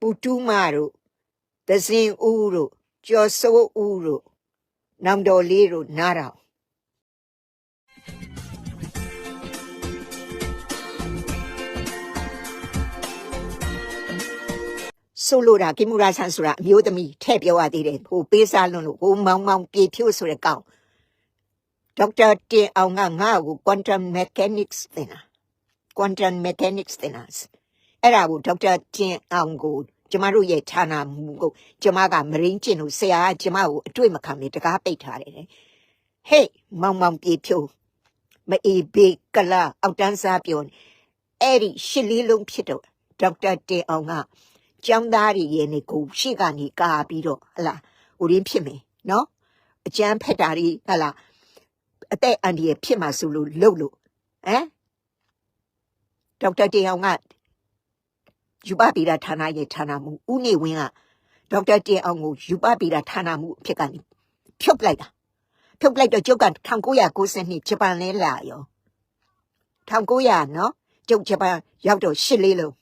ပူတူးမတို့သဇင်ဦးတို့ကျော်စိုးဦးတို့နောင်တော်လေးတို့နားတော်ဆိုလိုတာကိမူရာဆန်ဆိုတာအမျိုးသမီးထဲ့ပြောရသေးတယ်ဟိုပေးစားလွန်းလို့ဟိုမောင်မောင်ပြေဖြိုးဆိုတဲ့ကောင်ဒေါက်တာတင်အောင်ကငါ့ကို quantum mechanics သင်တာ quantum mechanics သင်တာ အဲ့ဒါကိုဒေါက်တာတင်အောင်ကိုကျမတို့ရဲ့ဌာနမှုကိုကျမကမရင်းကျင်လို့ဆရာကကျမကိုအတွေ့မခံနဲ့တကားပိတ်ထားတယ်ဟေးမောင်မောင်ပြေဖြိုးမအေးဘေးကလာအောက်တန်းစားပြောနေအဲ့ဒီရှစ်လေးလုံးဖြစ်တော့ဒေါက်တာတင်အောင်ကကျောင်းသားတွေရဲ့နေကိုရှေ့ကနေကာပြီးတော့ဟလာဟိုရင်းဖြစ်မယ်နော်အကျန်းဖက်တာတွေဟလာအသက်အန္တရာယ်ဖြစ်မှာဆိုလို့လှုပ်လို့ဟမ်ဒေါက်တာတင်အောင်က ယူပပေတာဌာနရဲ့ဌာနမှုဦးနေဝင်းကဒေါက်တာတင်အောင်ကိုယူပပေတာဌာနမှုအဖြစ်ကနေဖြုတ်လိုက်တာဖြုတ်လိုက်တော့ကျုပ်က1992ဂျပန်လဲလာရော1900နော်ကျုပ်ဂျပန်ရောက်တော့ရှစ်လေးလုံး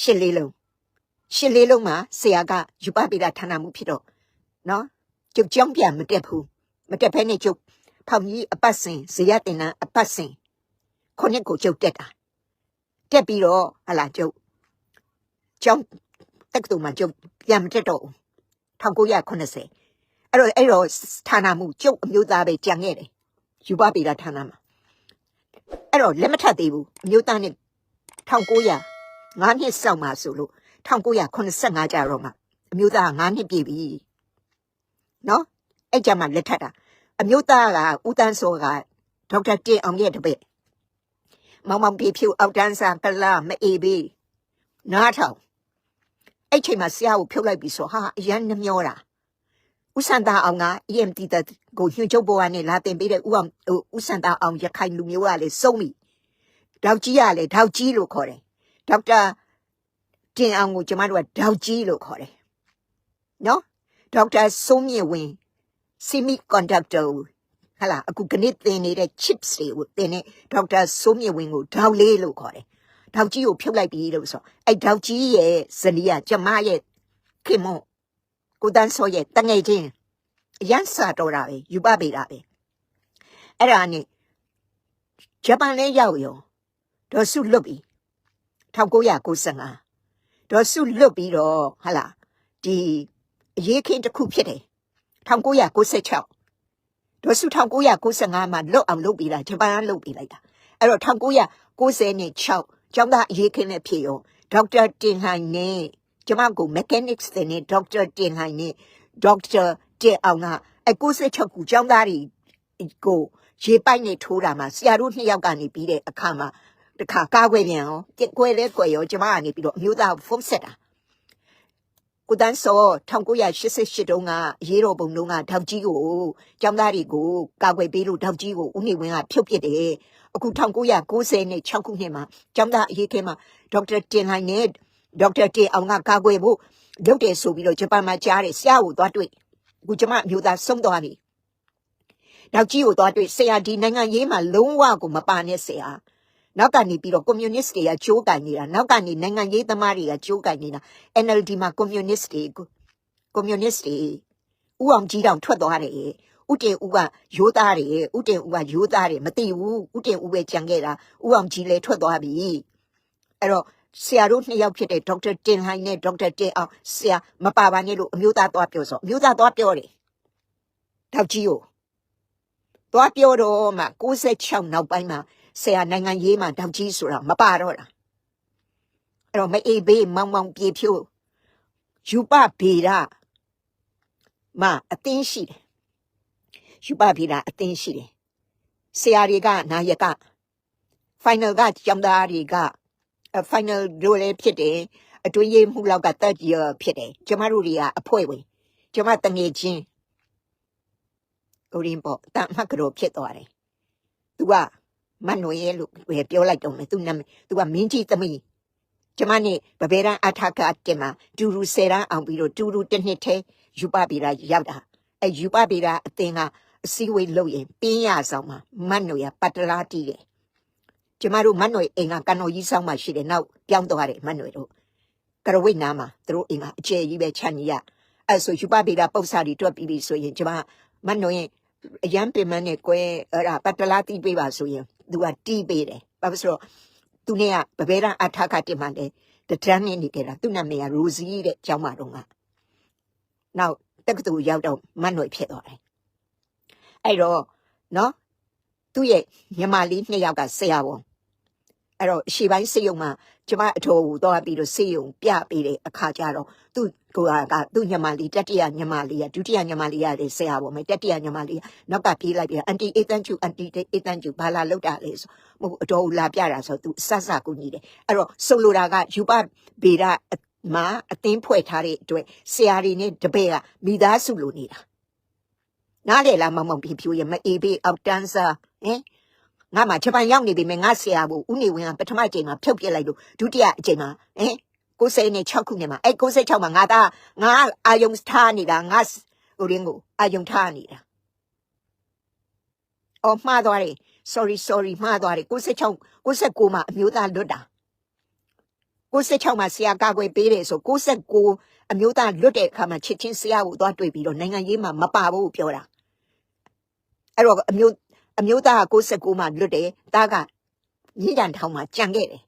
ရှစ်လေးလုံးရှစ်လေးလုံးမှာဆရာကယူပပေတာဌာနမှုဖြစ်တော့နော်ကျုပ်ကြောင်းပြန်မတက်ဘူးမတက်ဖဲနဲ့ကျုပ်ဖောင်ကြီးအပတ်စဉ်ဇေယတင်နန်းအပတ်စဉ်ခုနှစ်ကိုကျုပ်တက်တာ တက်ပြီးတော့ဟလာကျုပ်ကျောင်းတက္ကသိုလ်မှာကျုပ်ပြန်မတက်တော့ဘူး1980အဲ့တော့အဲ့တော့ဌာနမှုကျုပ်အမျိုးသားပဲကြံခဲ့တယ်ယူပပေတာဌာနမှာအဲ့တော့လက်မထပ်သေးဘူးအမျိုးသားနဲ့1900 9နှစ်စောက်မှာဆိုလို့1985ကျတော့မှအမျိုးသား9နှစ်ပြည့်ပြီနော်အဲ့ကြမှာလက်ထပ်တာအမျိုးသားကဦးတန်းစောကဒေါက်တာတင်အောင်ရဲ့တပည့် မောင်မောင်ပြေဖြူအောက်တန်းစားကလာမအေးဘေးနားထောင်အဲ့ချိန်မှာဆရာကိုဖြုတ်လိုက်ပြီးဆိုဟာအရန်နှမျောတာဦးစန္ဒာအောင်က EMT တကိုညွှန်ချုပ်ပေါ်ကနေလာတင်ပေးတဲ့ဦးအောင်ဦးစန္ဒာအောင်ရခိုင်လူမျိုးကလည်းစုံပြီဒေါက်ကြီးကလည်းဒေါက်ကြီးလို့ခေါ်တယ်ဒေါက်တာတင်အောင်ကိုကျမတို့ကဒေါက်ကြီးလို့ခေါ်တယ်နော်ဒေါက်တာစိုးမြင့်ဝင်း semiconductor ဟလာအခုကနစ်သင်နေတဲ့ chips တွေကိုသင်တဲ့ဒေါက်တာစိုးမြင့်ဝင်းကိုဒေါက်လေးလို့ခေါ်တယ်ဒေါက်ကြီးကိုဖြုတ်လိုက်ပြီလို့ဆိုအဲ့ဒေါက်ကြီးရဲ့ဇနီးကကျမရဲ့ခင်မကိုတန်းစောရဲ့တငယ်ချင်းအရန်စာတော်တာပဲယူပပေတာပဲအဲ့ဒါနဲ့ဂျပန်လဲရောက်ရောဒေါ်စုလွတ်ပြီ1995ဒေါ်စုလွတ်ပြီးတော့ဟာလာဒီအရေးခင်းတစ်ခုဖြစ်တယ်1996 ဒေါ်စု1995မှာလွတ်အောင်လုပ်ပြီးတာဂျပန်ကလုပ်ပြီးလိုက်တာအဲ့တော့1996ကျောင်းသားအရေးခင်းနဲ့ဖြစ်ရောဒေါက်တာတင်ဟိုင်နဲ့ကျမကို mechanics တဲ့နဲ့ဒေါက်တာတင်ဟိုင်နဲ့ဒေါက်တာတင်အောင်ကအ96ခုကျောင်းသားတွေကိုရေပိုက်နဲ့ထိုးတာမှာဆရာတို့နှစ်ယောက်ကနေပြီးတဲ့အခါမှာတခါကားခွဲပြန်ရောကြက်ခွဲလဲခွဲရောကျမကနေပြီးတော့အမျိုးသားဖုန်းဆက်တာ ကိုတန်းစော1988တုန်းကရေးတော်ပုံတုန်းကထောက်ကြီးကိုကျောင်းသားတွေကိုကာကွယ်ပေးလို့ထောက်ကြီးကိုဦးနေဝင်းကဖြုတ်ပစ်တယ်အခု1996နဲ့6ခုနှစ်မှာကျောင်းသားအရေးခဲမှာဒေါက်တာတင်ဟိုင်နဲ့ဒေါက်တာတေအောင်ကကာကွယ်ဖို့လုပ်တယ်ဆိုပြီးတော့ဂျပန်မှာကြားတယ်ဆရာကိုသွားတွေ့အခုကျမအမျိုးသားဆုံးသွားပြီနောက်ကြီးကိုသွားတွေ့ဆရာဒီနိုင်ငံရေးမှာလုံးဝကိုမပါနဲ့ဆရာ နောက်ကနေပြီးတော့ကွန်မြူနစ်တွေကကြိုးကင်နေတာနောက်ကနေနိုင်ငံရေးသမားတွေကကြိုးကင်နေတာ NLD မှာကွန်မြူနစ်တွေကွန်မြူနစ်တွေဥအောင်ကြီးတောင်ထွက်သွားတယ်ဥတင်ဦးကရိုးသားတယ်ဥတင်ဦးကရိုးသားတယ်မသိဘူးဥတင်ဦးပဲကြံခဲ့တာဥအောင်ကြီးလည်းထွက်သွားပြီအဲ့တော့ဆရာတို့နှစ်ယောက်ဖြစ်တဲ့ဒေါက်တာတင်ဟိုင်နဲ့ဒေါက်တာတင်အောင်ဆရာမပါပါနဲ့လို့အမျိုးသားသွားပြောဆိုအမျိုးသားသွားပြောတယ်တောက်ကြီးကိုသွားပြောတော့မှ96နောက်ပိုင်းမှာ ဆရာနိုင်ငံရေးမှာတောက်ကြီးဆိုတာမပါတော့တာအဲ့တော့မအေးဘေးမောင်မောင်ပြေဖြိုးယူပဗေဒမအသိရှိတယ်ယူပဗေဒအသိရှိတယ်ဆရာတွေကနာယက final ကကျောင်းသားတွေက final တို့လည်းဖြစ်တယ်အတွင်းရေးမှုလောက်က third year ဖြစ်တယ်ကျမတို့တွေကအဖွဲ့ဝင်ကျမတငယ်ချင်းဦးရင်ပေါ့တမကတော်ဖြစ်သွားတယ်သူက မတ်နွေရဲ့လို့ပဲပြောလိုက်တော့မယ်သူနာမည်သူကမင်းကြီးသမီးကျမနဲ့ဗဗေရန်အထာကတင်မှာတူတူဆယ်ရန်အောင်ပြီးတော့တူတူတစ်နှစ်ထဲယူပပေတာရောက်တာအဲယူပပေတာအသင်ကအစည်းအဝေးလုပ်ရင်ပင်းရဆောင်မှာမတ်နွေကပတ်တလားတီးတယ်ကျမတို့မတ်နွေအိမ်ကကန်တော်ကြီးဆောင်မှာရှိတယ်နောက်ပြောင်းသွားတယ်မတ်နွေတို့ကရဝိတ်နာမှာသူတို့အိမ်မှာအကျယ်ကြီးပဲခြံကြီးရအဲ့ဆိုယူပဗေဒပု္ပ္ပစာတွေတွက်ပြီးပြီဆိုရင်ကျမမနှုံရင်အရန်ပင်မနဲ့ကွဲအဲ့ဒါပတ်တလားတီးပေးပါဆိုရင် သူကတီးပေးတယ်ဘာဖြစ်လို့သူနဲ့ကဗဗေဒအထာကတင်မှလည်းတဒန်းနေနေကြတာသူ့နာမည်ကရိုစီတဲ့ကျောင်းမတော်ကနောက်တက္ကသိုလ်ရောက်တော့မတ်နွယ်ဖြစ်သွားတယ်အဲ့တော့နော်သူ့ရဲ့ညီမလေးနှစ်ယောက်ကဆရာဝန် အဲ့တော့အရှိပိုင်းစေယုံမှာကျမအထောကိုတော့ပြီးတော့စေယုံပြပေးတဲ့အခါကျတော့သူ့ကိုယ်ကသူ့ညီမလေးတတိယညီမလေးကဒုတိယညီမလေးရတယ်ဆရာဝန်မယ်တတိယညီမလေးကနောက်ကပြေးလိုက်ပြီးအန်တီအေတန်ကျူအန်တီအေတန်ကျူဘာလာလောက်တာလဲဆိုမဟုတ်အတော်လာပြတာဆိုသူအဆဆကူညီတယ်အဲ့တော့ဆိုလိုတာကယူပဗေဒမှာအသင်းဖွဲ့ထားတဲ့အတွက်ဆရာတွေနဲ့တပည့်ကမိသားစုလိုနေတာနားလေလားမမောင်ပြဖြူရမအေးဘေးအောက်တန်းစားဟင် ငါမှဂျပန်ရောက်နေပြီမယ်ငါဆရာဘူးဦးနေဝင်းကပထမအချိန်မှာဖြုတ်ပြစ်လိုက်လို့ဒုတိယအချိန်မှာဟင်96နဲ့6ခုနှစ်မှာအဲ့96မှာငါသားငါအာယုံထားနေတာငါဟိုရင်းကိုအာယုံထားနေတာအော်မှားသွားတယ် sorry sorry မှားသွားတယ်96 96မှာအမျိုးသားလွတ်တာ96မှာဆရာကာကွယ်ပေးတယ်ဆို96အမျိုးသားလွတ်တဲ့အခါမှာချစ်ချင်းဆရာကိုသွားတွေ့ပြီးတော့နိုင်ငံရေးမှာမပါဘူးပြောတာအဲ့တော့အမျိုး အမျိုးသားက69မှာလွတ်တယ်တားကညစ်တန်ထောင်မှာကြံခဲ့တယ်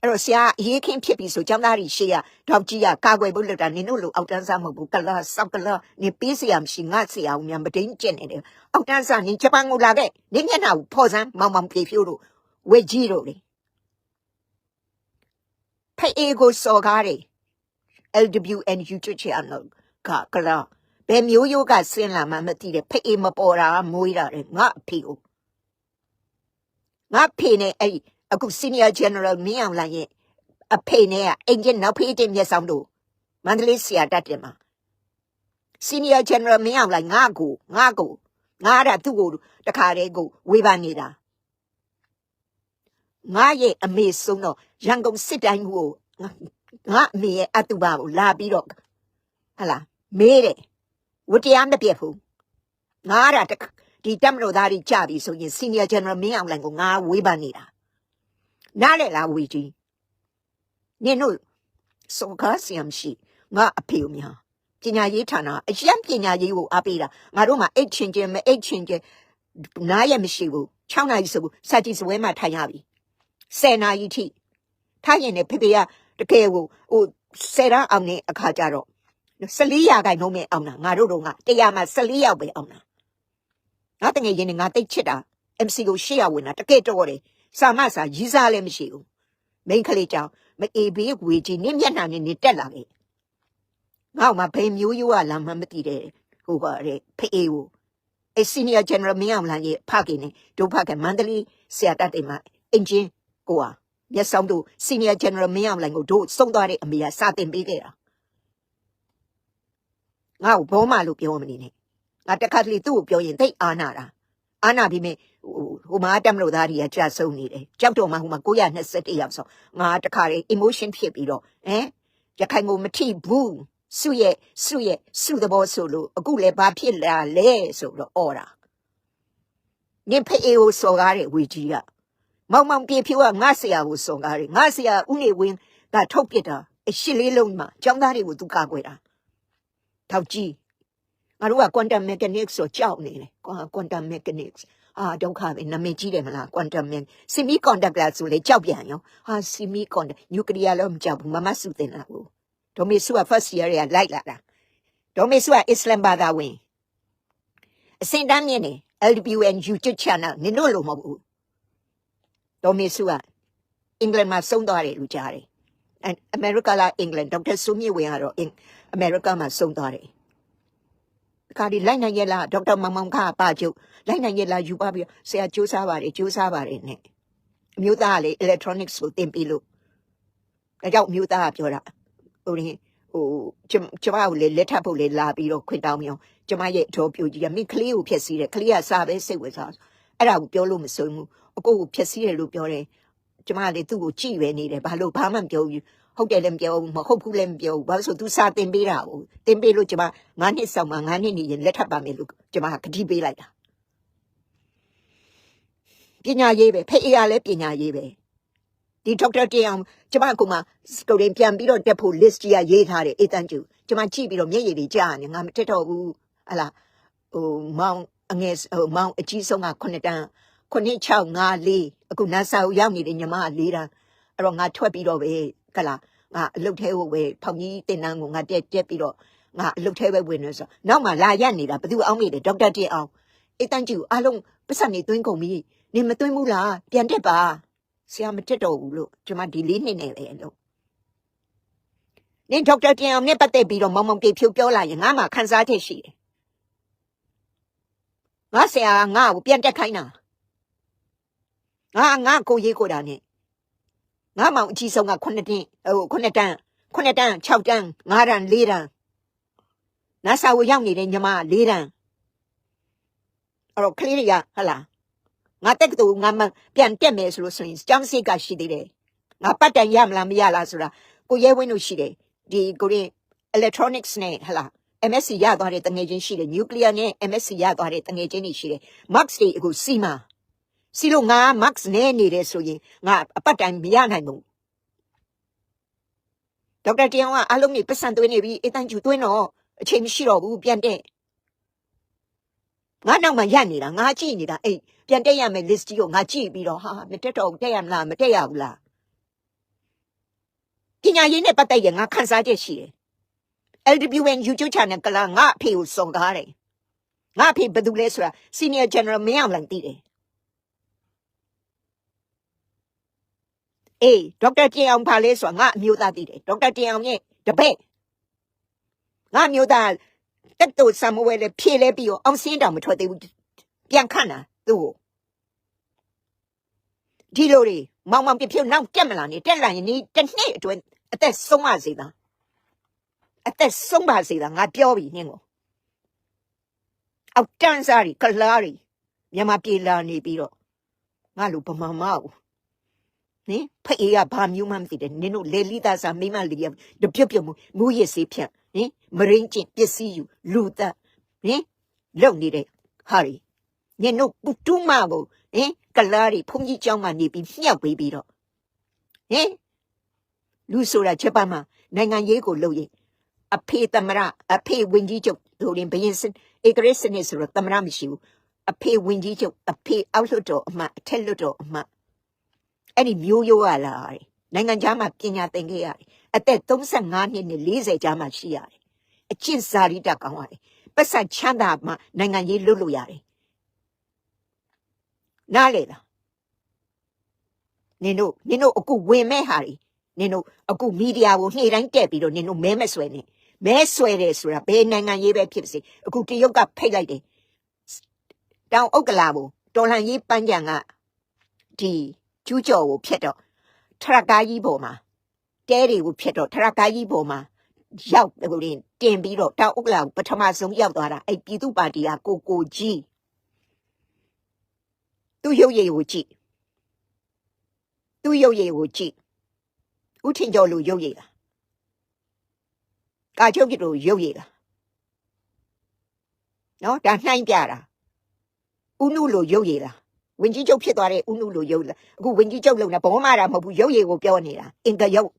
အဲ့တော့ဆရာအရေးခင်းဖြစ်ပြီဆိုကျောင်းသားကြီးရှေ့ကဒေါက်ကြီးကကာကွယ်ဖို့လွတ်တာနင်တို့လိုအောက်တန်းစားမဟုတ်ဘူးကလာဆောက်ကလာနင်ပေးစရာမရှိငါဆရာဦးများမတိန်ကျင့်နေတယ်အောက်တန်းစားနင်ဂျပန်ကိုလာခဲ့နင်မျက်နှာကိုဖော်စမ်းမောင်မောင်ပြေဖြိုးတို့ဝေကြီးတို့လေဖေအေကိုစော်ကားတယ် LWN YouTube channel ကကလာ ဘယ်မျိုးရိုးကဆင်းလာမှမသိတယ်ဖေအေမပေါ်တာမွေးတာတယ်ငါအဖေကိုငါဖေနဲ့အဲ့အခု senior general မင်းအောင်လိုင်ရဲ့အဖေနဲ့ကအင်ဂျင်နောက်ဖေးတဲ့မျက်စောင်းတို့မန္တလေးဆရာတက်တယ်မှာ senior general မင်းအောင်လိုင်ငါကိုငါကိုငါအဲ့ဒါသူ့ကိုတခါတည်းကိုဝေဖန်နေတာငါရဲ့အမေဆုံးတော့ရန်ကုန်စစ်တိုင်းကိုငါငါအမေရဲ့အတူပါကိုလာပြီးတော့ဟလာမေးတယ် ဝတရားမပြတ်ဘူးငါအဲ့ဒါတခဒီတက်မလို့သားကြီးကြပြီဆိုရင် senior general မင်းအောင်လိုင်ကိုငါဝေးပန်းနေတာနားလေလားဝေကြီးနင်တို့စောကားဆီယမ်ရှိငါအဖေကိုများပညာရေးဌာနအရင်ပညာရေးကိုအားပေးတာငါတို့မှအိတ်ချင်ချင်းမအိတ်ချင်ချင်းနားရမရှိဘူး6နာရီဆိုစာကြည့်စပွဲမှာထိုင်ရပြီ10နာရီထိထိုင်ရင်လည်းဖေဖေကတကယ်ကိုဟို10ရန်အောင်တဲ့အခါကျတော့ 14ရာခိုင်နှုန်းပဲအောင်တာငါတို့တော့ငါတရားမှာ14ရောက်ပဲအောင်တာငါတငယ်ရင်းနဲ့ငါတိတ်ချစ်တာ MC ကိုရှေ့ရဝင်တာတကယ်တော့တယ်စာမစာရီးစားလည်းမရှိဘူးမိန်းကလေးကြောင့်မအေဘေးဝေကြီးနင့်မျက်နှာနဲ့နေတက်လာခဲ့ငါ့မှာဘယ်မျိုးရိုးကလာမှမသိတဲ့ဟိုပါတဲ့ဖေးကိုအစီနီယာဂျန်နရယ်မင်းအောင်လာရဲ့ဖခင်နဲ့ဒုဖခင်မန္တလေးဆရာတက်တယ်မှာအင်ဂျင်ကိုဟာမျက်စောင်းတို့စီနီယာဂျန်နရယ်မင်းအောင်လိုင်ကိုတို့စုံသွားတဲ့အမေကစာတင်ပေးခဲ့တာ ငါ့ကိုဘောမလို့ပြောမနေနဲ့ငါတခါတလေသူ့ကိုပြောရင်တိတ်အာနာတာအာနာပြီးမြဟိုဟိုမှာတက်မလို့သားတွေကကြာဆုံးနေတယ်ကြောက်တော့မှဟိုမှာ921ရောက်ဆိုငါတခါလေ emotion ဖြစ်ပြီးတော့ဟမ်ရခိုင်ကိုမထိဘူးစုရဲ့စုရဲ့စုသဘောဆိုလို့အခုလည်းဘာဖြစ်လာလဲဆိုတော့អော်တာနင်ဖေကိုစော်ကားတဲ့ဝေကြီးကမောင်မောင်ပြေဖြူကငါဆရာကိုစော်ကားတယ်ငါဆရာဦးနေဝင်းကထုတ်ပြစ်တာအရှစ်လေးလုံးမှာကျောင်းသားတွေကိုသူကာကွယ်တာ ထောက်ကြီးငါတို့က quantum mechanics ဆိုကြောက်နေတယ်ကွာ quantum mechanics အာဒုက္ခပဲနာမည်ကြီးတယ်မလား quantum man semiconductor ဆိုလေကြောက်ပြန်ရောဟာ semiconductor nuclear လို့မကြောက်ဘူးမမစုတင်တာဘူးဒေါ်မေစုက first year ရလိုက်လာတာဒေါ်မေစုကအစ္စလမ်ဘာသာဝင်အစင်တန်းမြင့်နေ LWN YouTube channel နင်တို့လို့မဟုတ်ဘူးဒေါ်မေစုကအင်္ဂလန်မှာစုံသွားတယ်လူကြားတယ်အအမေရိကလာအင်္ဂလန်ဒေါက်တာဆူမြင့်ဝင်ကတော့ အင်အမေရိကမှာစုံသွားတယ်ခါဒီလိုက်နိုင်ရဲ့လားဒေါက်တာမောင်မောင်ခါပါကျုပ်လိုက်နိုင်ရဲ့လားယူပါပြီးဆရာစူးစားပါတယ်စူးစားပါတယ်နဲ့အမျိုးသားကလေ electronics ကိုတင်ပြီးလို့ဒါကြောင့်အမျိုးသားကပြောတာဟိုရင်ဟိုကျမကျမကိုလေလက်ထပ်ဖို့လေလာပြီးတော့ခွင့်တောင်းမြောင်ကျမရဲ့အတော်ပြိုကြီးကမင်းကလေးကိုဖျက်ဆီးတယ်ကလေးကစားပဲစိတ်ဝင်စားအဲ့ဒါကိုပြောလို့မစုံဘူးအကိုကိုဖျက်ဆီးတယ်လို့ပြောတယ်ကျမကလေသူ့ကိုကြည့်ပဲနေတယ်ဘာလို့ဘာမှမပြောဘူး ဟုတ်တယ်လည်းမပြောဘူးမဟုတ်ဘူးလည်းမပြောဘူးဘာလို့ဆိုသူစာတင်ပေးတာကိုတင်ပေးလို့ကျမ9နှစ်ဆောင်မှာ9နှစ်နေရင်လက်ထပ်ပါမယ်လို့ကျမကဂတိပေးလိုက်တာပညာရေးပဲဖေးအေးရလည်းပညာရေးပဲဒီဒေါက်တာတင်အောင်ကျမကမှစတိုရင်ပြန်ပြီးတော့တက်ဖို့ list ကြီးကရေးထားတယ်အေးတန်ကျူကျမကြည့်ပြီးတော့မျက်ရည်တွေကြာနေငါမတက်တော့ဘူးဟလာဟိုမောင်အငယ်ဟိုမောင်အကြီးဆုံးက9တန်း9654အခုနတ်ဆာကိုရောက်နေတဲ့ညီမက4တန်းအဲ့တော့ငါထွက်ပြီးတော့ပဲ ကလာငါအလုတ်သေးဖို့ပဲဖောင်ကြီးတင်တန်းကိုငါတက်တက်ပြီးတော့ငါအလုတ်သေးပဲဝင်နေဆိုနောက်မှလာရက်နေတာဘသူအောင်းမိတယ်ဒေါက်တာတင်အောင်အေးတန်ကျူအားလုံးပတ်စံနေသွင်းကုန်ပြီနေမသွင်းဘူးလားပြန်တက်ပါဆရာမတက်တော့ဘူးလို့ကျမဒီလေးနှစ်နဲ့ပဲလို့နေဒေါက်တာတင်အောင်နဲ့ပတ်သက်ပြီးတော့မောင်မောင်ပြေဖြုတ်ပြောလာရင်ငါမှခန်းစားချက်ရှိတယ်ငါဆရာကငါ့ကိုပြန်တက်ခိုင်းတာငါငါကိုရေးကိုတာနဲ့ ငါမောင်အကြီးဆုံးက9တင်းဟို9တန်း9တန်း6တန်း9တန်း4တန်းနာဆာကိုရောက်နေတဲ့ညီမက4တန်းအဲ့တော့ကလေးတွေကဟလာငါတက်ကတူငါမပြန်တက်မယ်ဆိုလို့ဆိုရင်ကျောင်းစိတ်ကရှိသေးတယ်ငါပတ်တန်ရမလားမရလားဆိုတာကိုရဲဝင်းလို့ရှိတယ်ဒီကိုရင် electronics နဲ့ဟလာ MSc ရသွားတဲ့တငယ်ချင်းရှိတယ် nuclear နဲ့ MSc ရသွားတဲ့တငယ်ချင်းတွေရှိတယ် max တွေအခုစီမာ စီလို့ငါ max နဲ့နေတယ်ဆိုရင်ငါအပတ်တိုင်းမရနိုင်ဘူးဒေါက်တာတယောင်ကအလုံးကြီးပတ်စံသွင်းနေပြီအတန်ကျူသွင်းတော့အချိန်မရှိတော့ဘူးပြန်တဲ့ငါနောက်မှရနေတာငါကြည့်နေတာအေးပြန်တက်ရမယ် list ကြီးကိုငါကြည့်ပြီးတော့ဟာမတက်တော့ဘူးတက်ရမလားမတက်ရဘူးလားပညာရေးနဲ့ပတ်သက်ရင်ငါခန်းစားချက်ရှိတယ် LWN YouTube channel ကလာငါအဖေကိုစုံကားတယ်ငါအဖေဘယ်သူလဲဆိုတာ Senior General မင်းအောင်လန်သိတယ် အေးဒေါက်တာတင်အောင်ပါလဲဆိုတာငါအမျိုးသားသိတယ်ဒေါက်တာတင်အောင်ရဲ့တပည့်ငါအမျိုးသားတက်တူဆမ်မွေးလေဖြေလဲပြီးတော့အောင်စင်းတောင်မထွက်သေးဘူးပြန်ခန့်တာသူ့ကိုဒီလိုတွေမောင်မောင်ပြပြနောက်တက်မလာနေတက်လာရင်ဒီတစ်နှစ်အတွင်းအသက်ဆုံးပါစေသားအသက်ဆုံးပါစေသားငါပြောပြီနင်းကိုအောက်တန်းစားရီကလာရီမြန်မာပြည်လာနေပြီးတော့ငါလိုဗမာမအောင် နင်ဖအေးကဘာမျိုးမှမသိတယ်နင်တို့လေလိသားစာမိမလေးရတပြုတ်ပြုတ်မူးရစေးဖြတ်နင်မရင်းကျင့်ပစ္စည်းယူလူသားနင်လုံနေတဲ့ဟာရီနင်တို့ပုတုမကိုနင်ကလားတွေဖုန်ကြီးကျောင်းကနေပြီးမြှောက်ပေးပြီးတော့နင်လူဆိုတာချက်ပါမှာနိုင်ငံရေးကိုလုပ်ရင်အဖေသမရအဖေဝင်းကြီးချုပ်ဒိုရင်ဘရင်စဧကရစ်စနစ်ဆိုတော့သမရမရှိဘူးအဖေဝင်းကြီးချုပ်အဖေအောက်လွှတ်တော်အမအထက်လွှတ်တော်အမတ် အဲ့ဒီမျိုးရိုးရလာတယ်နိုင်ငံသားမှာပညာသင်ခဲ့ရတယ်အသက်35နှစ်နဲ့40ကြားမှာရှိရတယ်အကျင့်စာရိတ္တကောင်းရတယ်ပတ်စံချမ်းသာမှနိုင်ငံရေးလွတ်လို့ရတယ်နားလေလားနင်တို့နင်တို့အခုဝင်မဲ့ဟာတွေနင်တို့အခုမီဒီယာကိုနှိမ့်တိုင်းတက်ပြီးတော့နင်တို့မဲမဆွဲနဲ့မဲဆွဲတယ်ဆိုတာဘယ်နိုင်ငံရေးပဲဖြစ်ပါစေအခုတရုတ်ကဖိတ်လိုက်တယ်တောင်ဥက္ကလာကိုတော်လှန်ရေးပန်းကြံကဒီ ကျူးကျော်ကိုဖျက်တော့ထရကားကြီးပေါ်မှာတဲတွေကိုဖျက်တော့ထရကားကြီးပေါ်မှာရောက်ဟိုတင်တင်ပြီးတော့တောင်ဥက္ကလာကိုပထမဆုံးရောက်သွားတာအဲ့ပြည်သူ့ပါတီကကိုကိုကြီးသူ့ရုပ်ရည်ကိုကြည့်သူ့ရုပ်ရည်ကိုကြည့်ဥထင်ကျော်လူရုပ်ရည်လားကာချုပ်ကြီးတို့ရုပ်ရည်လားနော်ဒါနှိုင်းပြတာဥနုလိုရုပ်ရည်လား ဝင်ကြီးချုပ်ဖြစ်သွားတဲ့ဥနုလိုရုပ်လားအခုဝင်ကြီးချုပ်လုံတာဘောမတာမဟုတ်ဘူးရုပ်ရည်ကိုပြောနေတာအင်္ဂရုပ်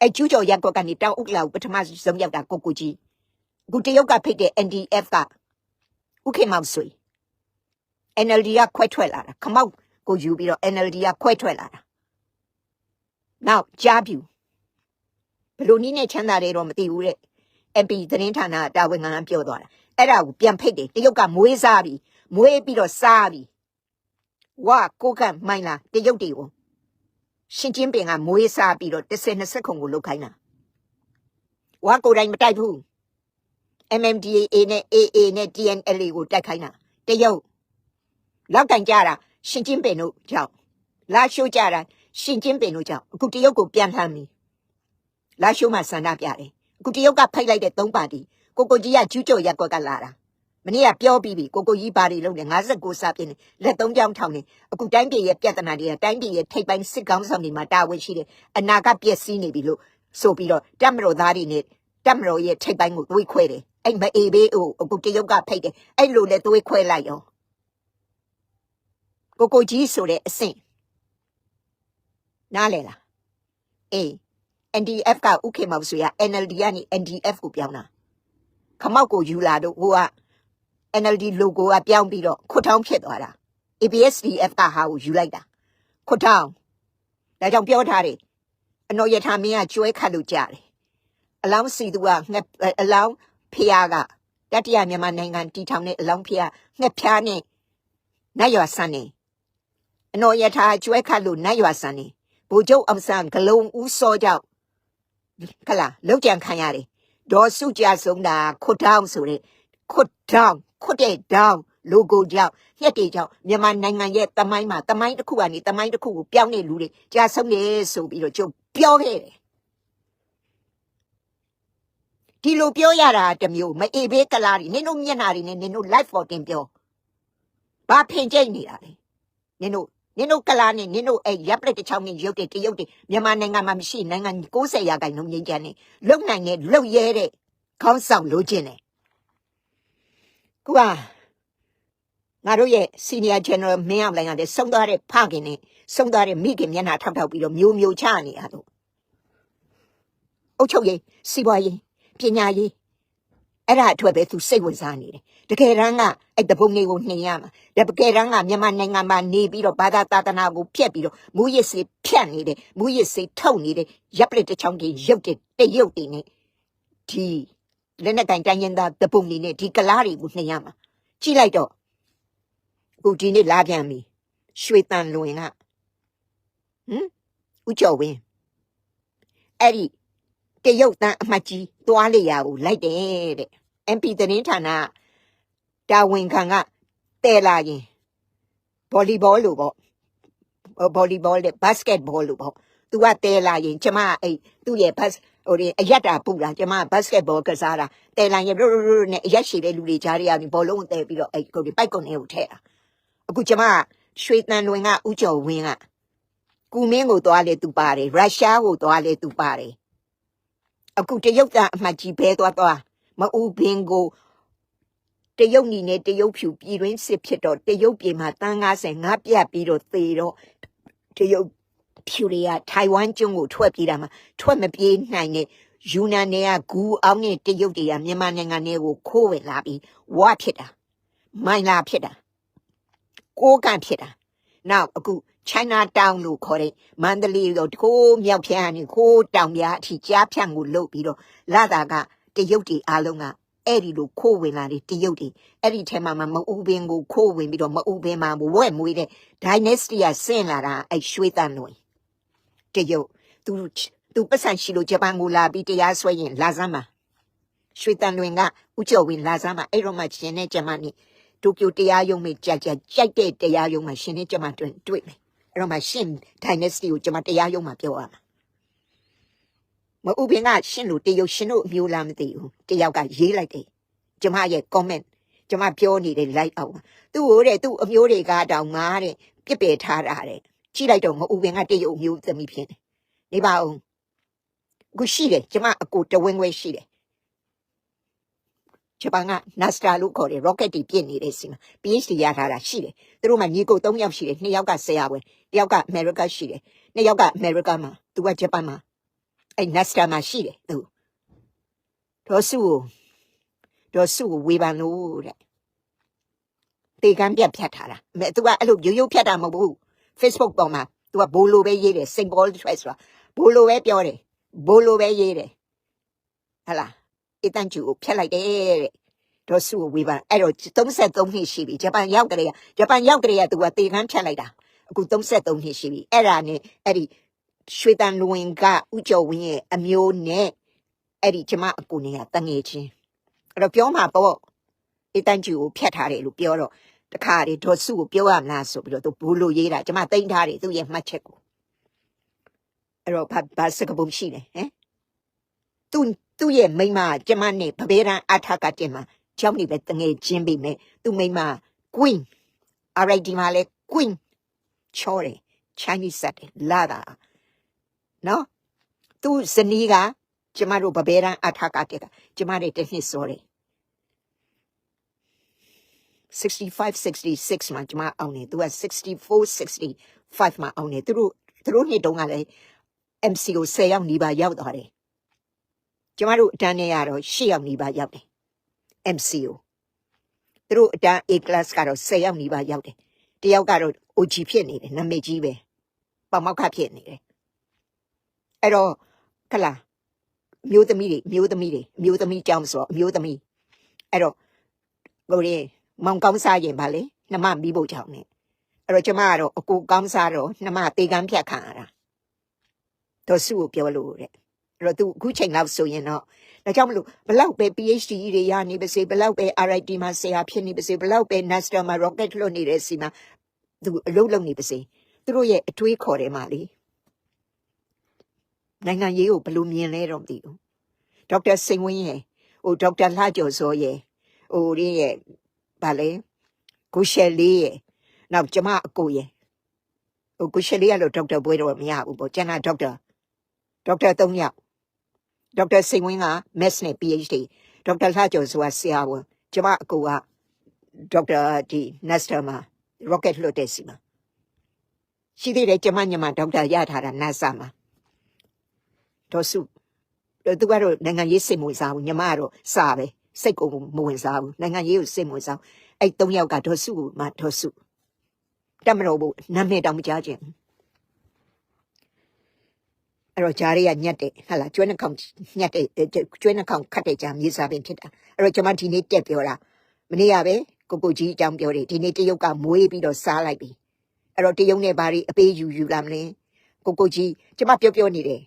အဲကျူးကျော်ရက်ကွက်ကနေတောင်ဥက္ကလာကိုပထမဆုံးရောက်တာကိုကိုကြီးအခုတရုတ်ကဖိတ်တဲ့ NDF ကဥခေမောင်ဆွေ NLD ကခွဲထွက်လာတာခမောက်ကိုယူပြီးတော့ NLD ကခွဲထွက်လာတာနောက်ကြားပြူဘယ်လိုနည်းနဲ့ချမ်းသာတယ်တော့မသိဘူးတဲ့ MP သတင်းဌာနတာဝန်ခံကပြောသွားတာအဲ့ဒါကိုပြန်ဖိတ်တယ်တရုတ်ကမွေးစားပြီး မွေးပြီးတော့စားပြီးဝါကိုကမိုင်းလာတရုတ်တွေကိုရှင်ကျင်းပင်ကမွေးစားပြီးတော့10 20ခုကိုလုတ်ခိုင်းတာဝါကိုယ်တိုင်မတိုက်ဘူး MMDAA နဲ့ AA နဲ့ TNLA ကိုတိုက်ခိုင်းတာတရုတ်လောက်ကန်ကြတာရှင်ကျင်းပင်တို့ကြောင့်လာရှိုးကြတာရှင်ကျင်းပင်တို့ကြောင့်အခုတရုတ်ကိုပြန်လှမ်းပြီလာရှိုးမှာဆန္ဒပြတယ်အခုတရုတ်ကဖိတ်လိုက်တဲ့သုံးပါတီကိုကိုကြီးကကျူးကျော်ရက်ကွက်ကလာတာ မနေ့ကပြောပြီးပြီကိုကိုကြီးဘာတွေလုပ်လဲ59စာပြင်းနေလက်သုံးချောင်းထောင်နေအခုတိုင်းပြည်ရဲ့ပြဿနာတွေကတိုင်းပြည်ရဲ့ထိပ်ပိုင်းစစ်ကောင်းဆောင်တွေမှာတာဝန်ရှိတယ်အနာကပျက်စီးနေပြီလို့ဆိုပြီးတော့တက်မတော်သားတွေနဲ့တက်မတော်ရဲ့ထိပ်ပိုင်းကိုသွေးခွဲတယ်အဲ့မအေးဘေးဟိုအခုတရုတ်ကဖိတ်တယ်အဲ့လိုလဲသွေးခွဲလိုက်ရောကိုကိုကြီးဆိုတဲ့အဆင့်နားလေလားအေး NDF ကဥခေမောင်ဆွေက NLD ကနေ NDF ကိုပြောင်းတာခမောက်ကိုယူလာတော့ဟိုက NLD logo ကပြောင်းပြီးတော့ခွတ်ထောင်းဖြစ်သွားတာ ABSDF ကဟာကိုယူလိုက်တာခွတ်ထောင်းဒါကြောင့်ပြောထားတယ်အနော်ယထာမင်းကကျွဲခတ်လို့ကြားတယ်အလောင်းစီသူကငှက်အလောင်းဖျားကတတိယမြန်မာနိုင်ငံတီထောင်တဲ့အလောင်းဖျားငှက်ဖျားနဲ့နတ်ရွာဆန်းနေအနော်ယထာကျွဲခတ်လို့နတ်ရွာဆန်းနေဗိုလ်ချုပ်အောင်ဆန်းဂလုံဦးစောကြောင့်ခလာလောက်ကြံခံရတယ်ဒေါ်စုကြဆုံးတာခွတ်ထောင်းဆိုတဲ့ ခွတ်တောင်းခွတ်တဲ့တောင်းလိုဂိုကြောင့်ညက်တွေကြောင့်မြန်မာနိုင်ငံရဲ့တမိုင်းမှာတမိုင်းတစ်ခုကနေတမိုင်းတစ်ခုကိုပြောင်းနေလူတွေကြာဆုံးနေဆိုပြီးတော့ကျုပ်ပြောခဲ့တယ်ဒီလိုပြောရတာတစ်မျိုးမအေးဘေးကလာတွေနင်တို့မျက်နှာတွေနဲ့နင်တို့ live for တင်ပြောဘာဖင်ကျိတ်နေတာလဲနင်တို့နင်တို့ကလာနဲ့နင်တို့အဲ့ရပ်လက်တစ်ချောင်းနဲ့ရုပ်တွေတရုပ်တွေမြန်မာနိုင်ငံမှာမရှိနိုင်ငံ90ရာခိုင်နှုန်းငြိမ်းချမ်းနေလုံနိုင်တဲ့လုံရဲတဲ့ခေါင်းဆောင်လိုချင်တယ် ကူကငါတို့ရဲ့ senior general မင်းအောင်လိုင်ကလည်းဆုံးသွားတဲ့ဖခင်နဲ့ဆုံးသွားတဲ့မိခင်မျက်နှာထောက်ထောက်ပြီးတော့မျိုးမျိုးချနေရတော့အုတ်ချုပ်ရေးစီးပွားရေးပညာရေးအဲ့ဒါအတွက်ပဲသူစိတ်ဝင်စားနေတယ်တကယ်တမ်းကအဲ့တပုံလေးကိုနှင်ရမှာတကယ်တမ်းကမြန်မာနိုင်ငံမှာနေပြီးတော့ဘာသာသာသနာကိုဖျက်ပြီးတော့မူရစ်စေဖြတ်နေတယ်မူရစ်စေထုတ်နေတယ်ရပ်ပလက်တစ်ချောင်းကြီးရုပ်တဲ့တရုပ်တွေနဲ့ဒီ လက်နဲ့ကင်တိုင်းရင်သားတပုံလေးနဲ့ဒီကလားတွေကိုနှင်ရမှာကြည့်လိုက်တော့အခုဒီနေ့လာပြန်ပြီရွှေတန်လွင်ကဟမ်ဦးကျော်ဝင်းအဲ့ဒီတရုတ်တန်အမှတ်ကြီးသွားလေရကိုလိုက်တယ်တဲ့ MP သတင်းဌာနတာဝန်ခံကတဲလာရင်ဗော်လီဘောလို့ပေါ့ဗော်လီဘောလေဘတ်စကတ်ဘောလို့ပေါ့သူကတဲလာရင်ကျမအဲ့သူ့ရဲ့ဘတ် ဟိုဒီအရက်တာပူတာကျမဘတ်စကတ်ဘောကစားတာတဲလိုင်းရရရနဲ့အရက်ရှိတဲ့လူတွေကြားရအောင်ဘောလုံးကိုတဲပြီးတော့အဲ့ကိုဒီပိုက်ကွန်ထဲကိုထည့်တာအခုကျမရွှေတန်လွင်ကဥကျော်ဝင်းကကူမင်းကိုသွားလေသူပါတယ်ရုရှားကိုသွားလေသူပါတယ်အခုတရုတ်ကအမှတ်ကြီးဘဲသွားသွားမအူဘင်ကိုတရုတ်နီနဲ့တရုတ်ဖြူပြည်တွင်းစစ်ဖြစ်တော့တရုတ်ပြည်မှာတန်း90ငါပြတ်ပြီးတော့သေတော့တရုတ် ဖြူတွေကထိုင်ဝမ်ကျွန်းကိုထွက်ပြေးတာမှာထွက်မပြေးနိုင်တဲ့ယူနန်နယ်ကဂူအောင်နဲ့တရုတ်တွေကမြန်မာနိုင်ငံထဲကိုခိုးဝင်လာပြီးဝါဖြစ်တာမိုင်လာဖြစ်တာကိုးကန်ဖြစ်တာနောက်အခု China Town လို့ခေါ်တဲ့မန္တလေးတော့ကိုးမြောက်ဖြန်းကနေကိုးတောင်ပြားအထိကြားဖြန့်ကိုလုတ်ပြီးတော့လာတာကတရုတ်တွေအားလုံးကအဲ့ဒီလိုခိုးဝင်လာတဲ့တရုတ်တွေအဲ့ဒီထဲမှာမှမအူပင်ကိုခိုးဝင်ပြီးတော့မအူပင်မှာဝက်မွေးတဲ့ dynasty ကဆင့်လာတာအဲ့ရွှေတန်လွင် တရုတ်သူသူပတ်စံရှိလို့ဂျပန်ကိုလာပြီးတရားစွဲရင်လာစမ်းပါရွှေတန်လွင်ကဥကျော်ဝင်လာစမ်းပါအဲ့တော့မှရှင်နဲ့ဂျမန်နေတိုကျိုတရားရုံးမိကြက်ကြက်ကြိုက်တဲ့တရားရုံးမှာရှင်နဲ့ဂျမန်တွေ့တွေ့မယ်အဲ့တော့မှရှင် dynasty ကိုဂျမန်တရားရုံးမှာပြောရမှာမဥပင်ကရှင်လို့တရုတ်ရှင်တို့အမျိုးလားမသိဘူးတယောက်ကရေးလိုက်တယ်ဂျမရဲ့ comment ဂျမပြောနေတယ် like အောင်သူ့ဟိုတဲ့သူ့အမျိုးတွေကတောင်ငါတဲ့ပြစ်ပယ်ထားတာတဲ့ ကြည့်လိုက်တော့မဥပင်ကတရုတ်အမျိုးသမီးဖြစ်နေနေပါဦးအခုရှိတယ်ကျမအကိုတဝင်းဝဲရှိတယ်ဂျပန်က NASTA လို့ခေါ်တယ် rocket တွေပြစ်နေတဲ့စီမှာ PhD ရထားတာရှိတယ်သူတို့မှညီကို3ယောက်ရှိတယ်2ယောက်ကဆရာဝန်တယောက်က America ရှိတယ်2ယောက်က America မှာသူကဂျပန်မှာအဲ့ NASTA မှာရှိတယ်သူဒေါ်စုကိုဒေါ်စုကိုဝေဖန်လို့တဲ့တေကန်းပြတ်ဖြတ်ထားတာမဲသူကအဲ့လိုရိုးရိုးဖြတ်တာမဟုတ်ဘူး Facebook ပေါ်မှာသူကဘိုးလိုပဲရေးတယ် symbol trace ဆိုတာဘိုးလိုပဲပြောတယ်ဘိုးလိုပဲရေးတယ်ဟလာအတန်ကျူကိုဖျက်လိုက်တယ်တဲ့ဒေါ်စုကိုဝေဖန်အဲ့တော့33နှစ်ရှိပြီဂျပန်ရောက်ကြတဲ့ဂျပန်ရောက်ကြတဲ့ကသူကတေကန်းဖြတ်လိုက်တာအခု33နှစ်ရှိပြီအဲ့ဒါနဲ့အဲ့ဒီရွှေတန်လွင်ကဥကျော်ဝင်းရဲ့အမျိုးနဲ့အဲ့ဒီကျမအကူနဲ့ကတငယ်ချင်းအဲ့တော့ပြောမှာပေါ့အတန်ကျူကိုဖျက်ထားတယ်လို့ပြောတော့ တခါလေဒေါ်စုကိုပြောရမလားဆိုပြီးတော့သူဘူးလို့ရေးတာကျမတိမ့်ထားတယ်သူ့ရဲ့မှတ်ချက်ကိုအဲ့တော့ဘာဘာစကပုံရှိတယ်ဟမ်သူသူ့ရဲ့မိန်းမကျမနဲ့ဗဘေရန်အထကတင်မှာကြောက်နေပဲတငယ်ချင်းပြီမဲ့သူ့မိန်းမ queen အရိုက်ဒီမှာလဲ queen ချောတယ် Chinese စက်တယ်လာတာနော်သူဇနီးကကျမတို့ဗဘေရန်အထကတက်ကကျမနဲ့တစ်နှစ်စောတယ် 65 66မှာကျမအောင်နေသူက64 65မှာအောင်နေသူတို့သူတို့နှစ်တုန်းကလည်း MCO 10ယောက်နီးပါးရောက်သွားတယ်ကျမတို့အတန်းနဲ့ကတော့10ယောက်နီးပါးရောက်တယ် MCO သူတို့အတန်း A class ကတော့10ယောက်နီးပါးရောက်တယ်တယောက်ကတော့ OG ဖြစ်နေတယ်နာမည်ကြီးပဲပေါမောက်ခဖြစ်နေတယ်အဲ့တော့ခလာအမျိုးသမီးတွေအမျိုးသမီးတွေအမျိုးသမီးကြောင်းဆိုတော့အမျိုးသမီးအဲ့တော့ဟိုလေ မောင်ကောင်းစားရင်ဗာလေနှမမိဖို့ကြောင့် ਨੇ အဲ့တော့ကျမကတော့အကူကောင်းစားတော့နှမတေကန်းဖြတ်ခံရတာတော့စုကိုပြောလို့တဲ့အဲ့တော့သူအခုချိန်လောက်ဆိုရင်တော့ဒါကြောင့်မလို့ဘလောက်ပဲ PhD တွေရနေပါစေဘလောက်ပဲ RIT မှာဆရာဖြစ်နေပါစေဘလောက်ပဲ NASA မှာ rocket လွှတ်နေတဲ့စီမှာသူအလုပ်လုပ်နေပါစေသူတို့ရဲ့အတွေးခေါ်တယ်မှာလေနိုင်ငံရေးကိုဘယ်လိုမြင်လဲတော့မသိဘူးဒေါက်တာစိန်ဝင်းရဲ့ဟိုဒေါက်တာလှကျော်စောရဲ့ဟိုရင်းရဲ့ ဗာလဲကိုရှယ်လေးရဲ့နောက်ကျမအကိုရဲ့ဟိုကိုရှယ်လေးကတော့ဒေါက်တာဘွဲတော့မရဘူးပေါ့ကျန်တာဒေါက်တာဒေါက်တာ၃ယောက်ဒေါက်တာစိန်ဝင်းက Maths နဲ့ PhD ဒေါက်တာလှကျော်စောကဆရာဝန်ကျမအကိုကဒေါက်တာဒီ NASA မှာ rocket လွှတ်တဲ့စီမှာရှိသေးတယ်ကျမညမဒေါက်တာရထားတာ NASA မှာတော့စုသူကတော့နိုင်ငံရေးစိတ်မဝင်စားဘူးညမကတော့စာပဲ စိတ်ကိုမဝင်စားဘူးနိုင်ငံရေးကိုစိတ်မဝင်စားဘူးအဲ့သုံးယောက်ကဒေါ်စုကိုမှဒေါ်စုတက်မတော်ဘူးနာမည်တောင်မကြားခြင်းအဲ့တော့ဂျားရီကညက်တယ်ဟာလားကျွဲနှကောင်ညက်တယ်ကျွဲနှကောင်ခတ်တဲ့ကြာမြေစာပင်ဖြစ်တာအဲ့တော့ကျွန်မဒီနေ့တက်ပြောတာမနေ့ကပဲကိုကိုကြီးအကြောင်းပြောတယ်ဒီနေ့တရုတ်ကမွေးပြီးတော့စားလိုက်ပြီအဲ့တော့တရုတ်နဲ့ဘာတွေအပေးယူယူလာမလဲကိုကိုကြီးကျွန်မပြောပြောနေတယ်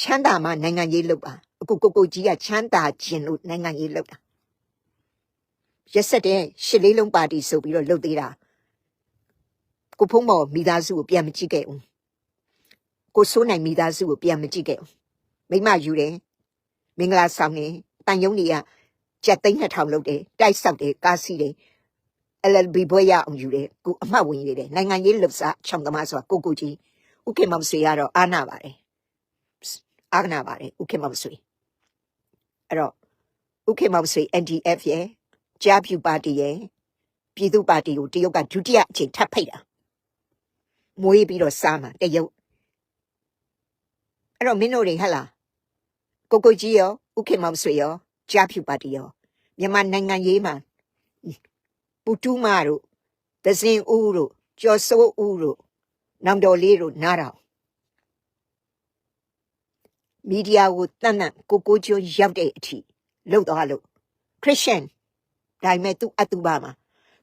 ချမ်းသာမှနိုင်ငံရေးလုပ်ပါအခုကိုကိုကြီးကချမ်းသာခြင်းလို့နိုင်ငံရေးလုပ်တာရက်ဆက်တဲ့ရှစ်လေးလုံးပါတီဆိုပြီးတော့လုပ်သေးတာကိုဖုံးမော်မိသားစုကိုပြန်မကြည့်ခဲ့ဘူးကိုစိုးနိုင်မိသားစုကိုပြန်မကြည့်ခဲ့ဘူးမိမယူတယ်မင်္ဂလာဆောင်နေတန်ယုံတွေကကြက်သိန်း2000လောက်တယ်တိုက်ဆောက်တယ်ကားစီးတယ် LLB ဘွဲရအောင်ယူတယ်ကိုအမှတ်ဝင်ရတယ်နိုင်ငံရေးလှုပ်ရှားချောင်းသမားဆိုတာကိုကိုကြီးဥက္ကမောင်ဆွေကတော့အာနာပါတယ် အာနာပါတယ်ဥက္ကမောင်ဆွေအဲ့တော့ဥက္ကမောင်ဆွေ NDF ရဲ့ကြားဖြူပါတီရဲ့ပြည်သူပါတီကိုတရုတ်ကဒုတိယအချိန်ထပ်ဖိတ်တာမွေးပြီးတော့စားမှာတရုတ်အဲ့တော့မင်းတို့တွေဟဟလားကိုကိုကြီးရောဥက္ကမောင်ဆွေရောကြားဖြူပါတီရောမြန်မာနိုင်ငံရေးမှာပူတူးမတို့ဒဇင်ဦးတို့ကျော်စိုးဦးတို့နောင်တော်လေးတို့နားတော် မီဒီယာကိုတတ်တတ်ကိုကိုကျွန်းရောက်တဲ့အထိလှုပ်သွားလို့ခရစ်ယာန်ဒါပေမဲ့သူအတူပါမှာ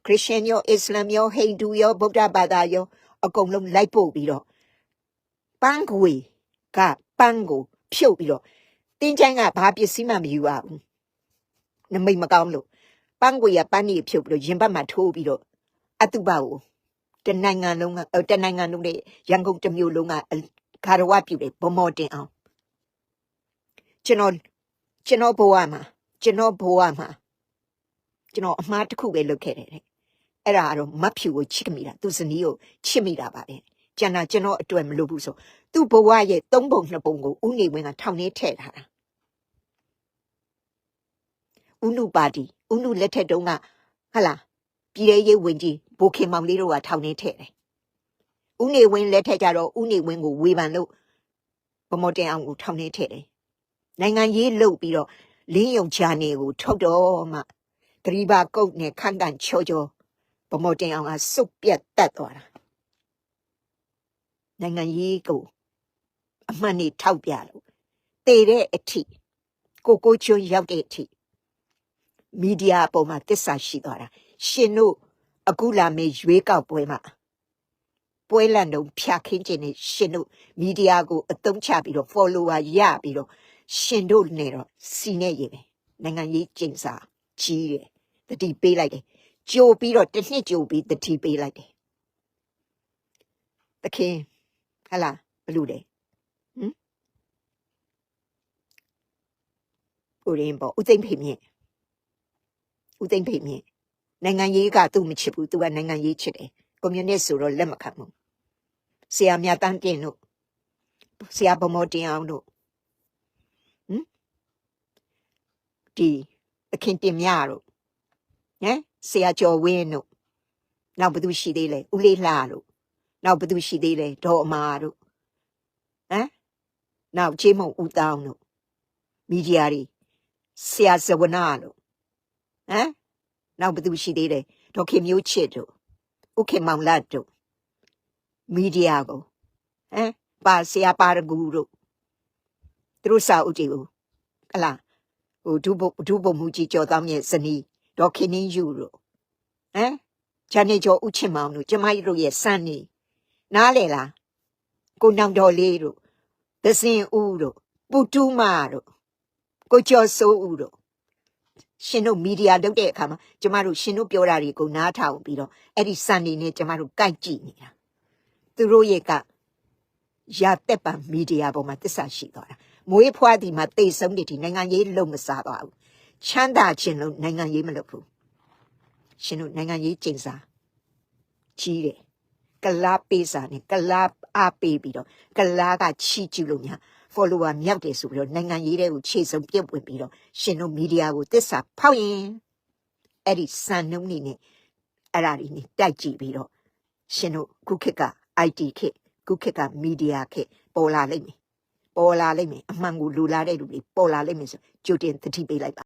ခရစ်ယာန်ရောအစ္စလာမ်ရောဟိန္ဒူရောဗုဒ္ဓဘာသာရောအကုန်လုံးလိုက်ပို့ပြီးတော့ပန်းကွေကပန်းကိုဖြုတ်ပြီးတော့တင်းချိုင်းကဘာပစ္စည်းမှမယူရဘူးနမိတ်မကောင်းလို့ပန်းကွေကပန်းကြီးဖြုတ်ပြီးတော့ရင်ဘတ်မှာထိုးပြီးတော့အတူပါကိုတနိုင်ငံလုံးကတနိုင်ငံလုံးနဲ့ရန်ကုန်တစ်မြို့လုံးကခါရဝပြုတ်တယ်ဗမော်တင်အောင် ကျွန်တော်ကျွန်တော်ဘဝမှာကျွန်တော်ဘဝမှာကျွန်တော်အမှားတစ်ခုပဲလုပ်ခဲ့တယ်တဲ့အဲ့ဒါကတော့မတ်ဖြူကိုချစ်မိတာသူဇနီးကိုချစ်မိတာပါပဲကျန်တာကျွန်တော်အတွက်မလုပ်ဘူးဆိုသူ့ဘဝရဲ့သုံးပုံနှစ်ပုံကိုဦးနေဝင်းကထောင်ထဲထည့်ထားတာဦးနုပါတီဦးနုလက်ထက်တုန်းကဟလာပြည်ရဲရေးဝင်ကြီးဘိုခင်မောင်လေးတို့ကထောင်ထဲထည့်တယ်ဦးနေဝင်းလက်ထက်ကြတော့ဦးနေဝင်းကိုဝေဖန်လို့ဗမော်တင်အောင်ကိုထောင်ထဲထည့်တယ် နိုင်ငံရေးလုပ်ပြီးတော့လင်းယုံချာနေကိုထုတ်တော့မှဂရီဘာကုတ်နဲ့ခန့်ကန်ချောချောဗမော်တင်အောင်ကစုပ်ပြတ်တတ်သွားတာနိုင်ငံရေးကိုအမှန်နေထောက်ပြလို့တည်တဲ့အထိကိုကိုချွန်းရောက်တဲ့အထိမီဒီယာအပေါ်မှာတစ္ဆာရှိသွားတာရှင်တို့အခုလာမယ့်ရွေးကောက်ပွဲမှာပွဲလန့်တုံဖြာခင်းခြင်းနဲ့ရှင်တို့မီဒီယာကိုအသုံးချပြီးတော့ follower ရပြီးတော့ ရှင်တို့နဲ့တော့စီနဲ့ရေပဲနိုင်ငံရေးကျင့်စာကြီးတယ်တတိပေးလိုက်တယ်ကြိုပြီးတော့တစ်နှစ်ကြိုပြီးတတိပေးလိုက်တယ်တခင်ဟလာဘလူတယ်ဟမ်ကိုရင်ပေါ့ဦးသိမ့်ဖေမြင့်ဦးသိမ့်ဖေမြင့်နိုင်ငံရေးကသူ့မချစ်ဘူးသူကနိုင်ငံရေးချစ်တယ်ကွန်မြူနစ်ဆိုတော့လက်မခံဘူးဆရာမြတ်တန်းတင်တို့ဆရာဗမောတင်အောင်တို့ ဒီအခင်တင်မြတို့ဟမ်ဆရာကျော်ဝင်းတို့နောက်ဘသူရှိသေးလဲဦးလေးလှတို့နောက်ဘသူရှိသေးလဲဒေါ်အမာတို့နောက်ချေးမုံဦးတောင်းတို့မီဒီယာတွေဆရာဇဝနာတို့ဟမ်နောက်ဘယ်သူရှိသေးတယ်ဒေါက်ခင်မျိုးချစ်တို့ဥခင်မောင်လတ်တို့မီဒီယာကိုဟမ်ပါဆရာပါရဂူတို့သူတို့စာအုပ်တွေကိုဟလာ ဟိုဒုဘဒုဘမှုကြီးကျော်တောင်းရဲ့ဇနီးဒေါက်ခင်နင်းယူတို့ဟမ်ဂျာနေကျော်ဥချစ်မောင်တို့ကျမကြီးတို့ရဲ့စန်းနေနားလေလားကိုနောင်တော်လေးတို့သစင်ဦးတို့ပူတူးမတို့ကိုကျော်စိုးဦးတို့ရှင်တို့မီဒီယာလုပ်တဲ့အခါမှာကျမတို့ရှင်တို့ပြောတာတွေကိုနားထောင်ပြီးတော့အဲ့ဒီစံနေနဲ့ကျမတို့ကြိုက်ကြည့်နေတာသူတို့ရဲ့ကရတက်ပံမီဒီယာပေါ်မှာတစ္ဆာရှိသွားတာ မွေးဖွားဒီမှာတိတ်ဆုံးနေဒီနိုင်ငံရေးလုံးမစားသွားဘူးချမ်းသာခြင်းလို့နိုင်ငံရေးမလုပ်ဘူးရှင်တို့နိုင်ငံရေးကျင့်စာကြီးတယ်ကလားပေးစာနဲ့ကလားအားပေးပြီးတော့ကလားကချီကျူလို့ညာ follower မြောက်တယ်ဆိုပြီးတော့နိုင်ငံရေးတွေကိုခြေစုံပြစ်ဝင်ပြီးတော့ရှင်တို့မီဒီယာကိုတစ္ဆာဖောက်ရင်အဲ့ဒီစံနှုန်းနေနဲ့အဲ့ဒါတွေနဲ့တိုက်ကြည့်ပြီးတော့ရှင်တို့ခုခေတ်က IT ခေတ်ခုခေတ်ကမီဒီယာခေတ်ပေါ်လာလိမ့်မယ် ပေါ်လာလိမ့်မယ်အမှန်ကိုလူလာတဲ့လူတွေပေါ်လာလိမ့်မယ်ဆိုကြိုတင်သတိပေးလိုက်ပါ